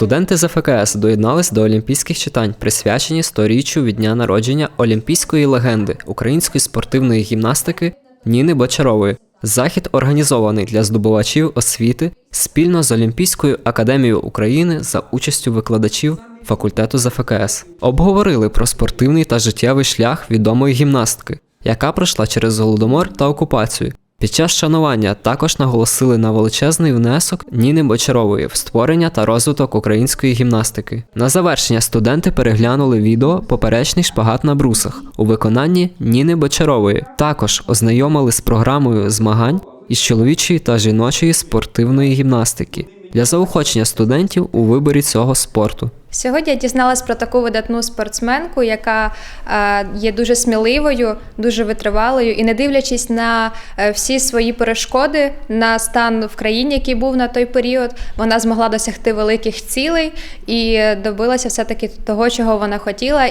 Студенти з ФКС доєднались до олімпійських читань, присвячені сторіччю від дня народження олімпійської легенди української спортивної гімнастики Ніни Бочарової. Захід організований для здобувачів освіти спільно з Олімпійською академією України за участю викладачів факультету з ФКС. Обговорили про спортивний та життєвий шлях відомої гімнастки, яка пройшла через голодомор та окупацію. Під час шанування також наголосили на величезний внесок Ніни Бочарової в створення та розвиток української гімнастики. На завершення студенти переглянули відео Поперечний шпагат на брусах у виконанні Ніни Бочарової. Також ознайомили з програмою змагань із чоловічої та жіночої спортивної гімнастики для заохочення студентів у виборі цього спорту. Сьогодні я дізналась про таку видатну спортсменку, яка е, є дуже сміливою, дуже витривалою, і не дивлячись на е, всі свої перешкоди, на стан в країні, який був на той період, вона змогла досягти великих цілей і добилася все таки того, чого вона хотіла.